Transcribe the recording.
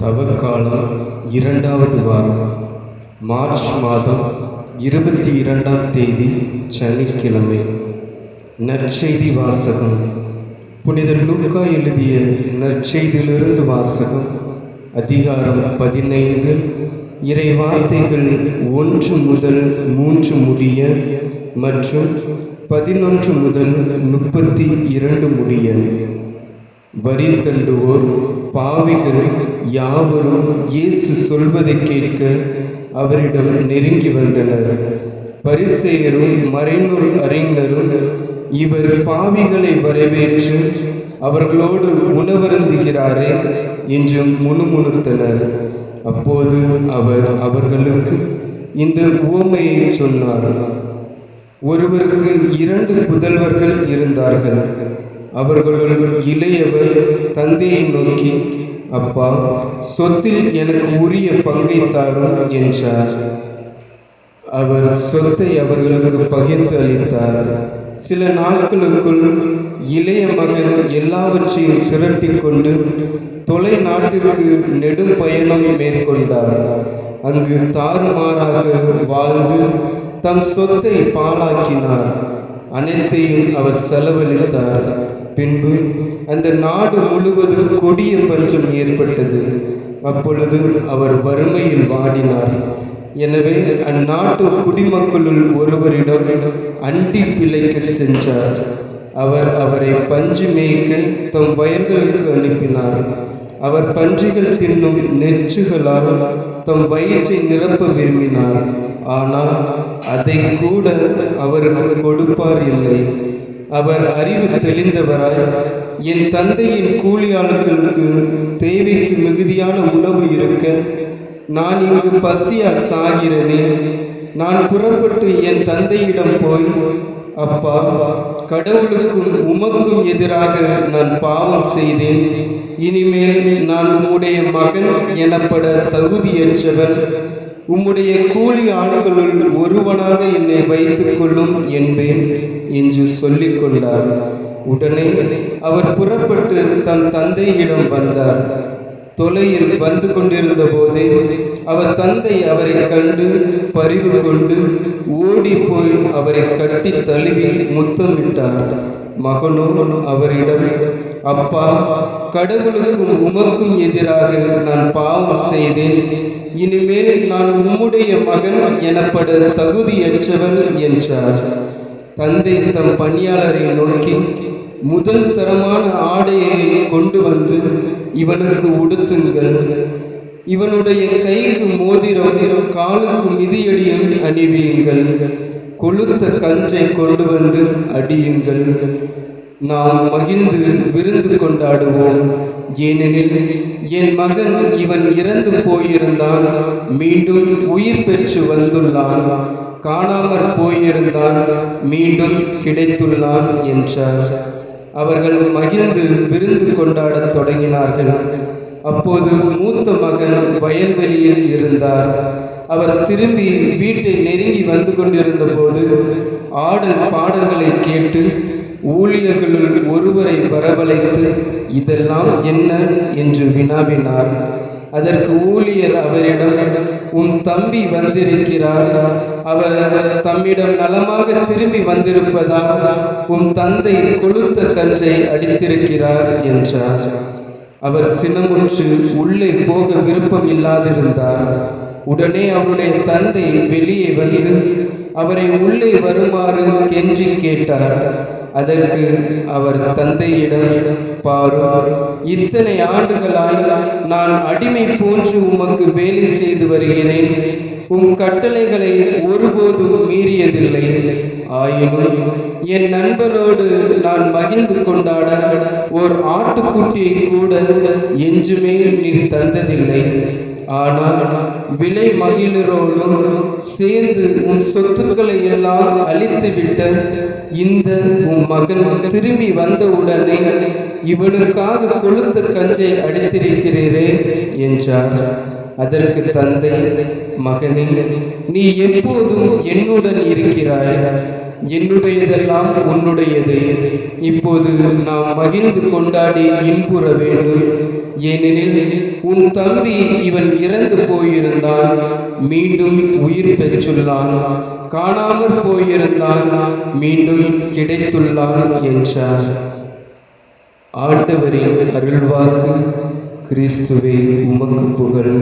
தவக்காலம் இரண்டாவது வாரம். மார்ச் மாதம் இருபத்தி இரண்டாம் தேதி சனிக்கிழமை. நற்செய்தி வாசகம். புனிதர் லூக்கா எழுதிய நற்செய்தியிலிருந்து வாசகம். அதிகாரம் பதினைந்து. இறை வார்த்தைகள் ஒன்று முதல் மூன்று முடிய மற்றும் பதினொன்று முதல் முப்பத்தி இரண்டு முடிய. வரி தண்டுவோர் பாவிகள் யாவரும் இயேசு சொல்வதை கேட்க அவரிடம் நெருங்கி வந்தனர். பரிசெயரும் மறைநூல் அறிஞரும் இவர் பாவிகளை வரவேற்று அவர்களோடு உணவருந்துகிறாரே என்று முணுமுணுத்தனர். அப்போது அவர் அவர்களுக்கு இந்த உவமையை சொன்னார். ஒருவருக்கு இரண்டு புதல்வர்கள் இருந்தார்கள். அவர்களுள் இளையவர் தந்தையை நோக்கி அப்பா சொத்தில் எனக்கு உரிய பங்கை தாரும் என்றார். அவர் சொத்தை அவர்களுக்கு பகிர்ந்து அளித்தார். சில நாட்களுக்குள் இளைய மகன் எல்லாவற்றையும் திரட்டி கொண்டு தொலை நாட்டிற்கு நெடும் பயணம் மேற்கொண்டார். அங்கு தாறுமாறாக வாழ்ந்து தம் சொத்தை பாழாக்கினார். அனைத்தையும் அவர் செலவழித்தார். பின்பு அந்த நாடு முழுவதும் கொடிய பஞ்சம் ஏற்பட்டது. அப்பொழுது அவர் வறுமையில் வாடினார். எனவே அந்நாட்டு குடிமக்களுள் ஒருவரிடம் அண்டி பிழைக்க சென்றார். அவர் அவரை பஞ்சு மேய்க்க தம் வயல்களுக்கு அனுப்பினார். அவர் பன்றிகள் தின்னும் நெச்சுகளால் தம் வயிற்றை நிரப்ப விரும்பினார். ஆனால் அதை கூட அவருக்கு கொடுப்பார் இல்லை. அவர் அறிவு தெளிந்தவராய் என் தந்தையின் கூலியாளர்களுக்கு தேவைக்கு மிகுதியான உணவு இருக்க நான் இங்கு பசியால் சாகிறேனே. நான் புறப்பட்டு என் தந்தையிடம் போய் அப்பா கடவுளுக்கும் உமக்கும் எதிராக நான் பாவம் செய்தேன். இனிமேல் நான் உம்முடைய மகன் எனப்பட தகுதியற்றவன். உம்முடைய கூலி ஆட்களுள் ஒருவனாக என்னை வைத்துக் கொள்ளும் என்பேன். என்று சொல்லிக் கொண்டார் உடனே அவர் புறப்பட்டு தன் தந்தையிடம் வந்தார். தொலையில் வந்து கொண்டிருந்த போதே அவர் தந்தை அவரை கண்டு பறிவு கொண்டு ஓடி போய் அவரை கட்டி தழுவி முத்தமிட்டார். மகனோ அவரிடம் அப்பா கடவுளுக்கும் உமக்கும் எதிராக நான் பாவம் செய்தேன். இனிமேல் நான் உம்முடைய மகன் எனப்பட தகுதியற்றவன் என்றார். தந்தை தம் பணியாளரை நோக்கி முதல் தரமான ஆடையை கொண்டு வந்து இவனுக்கு உடுத்துங்கள். இவனுடைய கைக்கு மோதிரம் காலுக்கு மிதியடியும் அணிவியுங்கள் கொளுத்த கஞ்சை கொண்டு வந்து அடியுங்கள். நாம் மகிழ்ந்து விருந்து கொண்டாடுவோம். ஏனெனில் என் மகன் இவன் இறந்து போயிருந்தான். மீண்டும் உயிர் பெற்று வந்துள்ளான். காணாமற் போயிருந்தான் மீண்டும் கிடைத்துள்ளான் என்றார். அவர்கள் மகிழ்ந்து விருந்து கொண்டாடத் தொடங்கினார்கள். அப்போது மூத்த மகன் வயல்வெளியில் இருந்தார். அவர் திரும்பி வீட்டை நெருங்கி வந்து கொண்டிருந்த போது ஆடல் பாடல்களை கேட்டு ஊழியர்களுள் ஒருவரை வரவழைத்து இதெல்லாம் என்ன? என்று வினாவினார். அதற்கு ஊழியர் அவரிடம் உன் தம்பி வந்திருக்கிறார். அவர் தம்மிடம் நலமாக திரும்பி வந்திருப்பதால் உன் தந்தை கொளுத்த கன்றை அடித்திருக்கிறார் என்றார். அவர் சினமுற்று உள்ளே போக விருப்பம் இல்லாதிருந்தார். உடனே அவருடைய தந்தை வெளியே வந்து அவரை உள்ளே வருமாறு கெஞ்சி கேட்டார். அதற்கு அவர் தந்தையிடம் பாரும் இத்தனை ஆண்டுகளாய் நான் அடிமை போன்று உமக்கு வேலை செய்து வருகிறேன். உம் கட்டளைகளை ஒருபோதும் மீறியதில்லை. ஆயினும் என் நண்பரோடு நான் மகிழ்ந்து கொண்டாட ஓர் ஆட்டுக்குட்டியை கூட என்றுமே நீர் தந்ததில்லை. ஆனால் விலை மகிழரோடும் சேர்ந்து உன் சொத்துக்களை எல்லாம் அழித்துவிட்ட இந்த உன் மகன் திரும்பி வந்தவுடனே இவனுக்காக கொளுத்த கஞ்சை அடித்திருக்கிறீரே என்றார். அதற்கு தந்தை மகனே நீ எப்போதும் என்னுடன் இருக்கிறாய். என்னுடையதெல்லாம் உன்னுடையது. இப்போது நாம் மகிழ்ந்து கொண்டாடி இன்புற வேண்டும். ஏனெனில் உன் தம்பி இவன் இறந்து போயிருந்தான். மீண்டும் உயிர் பெற்றுள்ளான். காணாமல் போயிருந்தான் மீண்டும் கிடைத்துள்ளான் என்றார். ஆண்டவரின் அருள்வாக்கு கிறிஸ்துவே உமக்கு புகழ்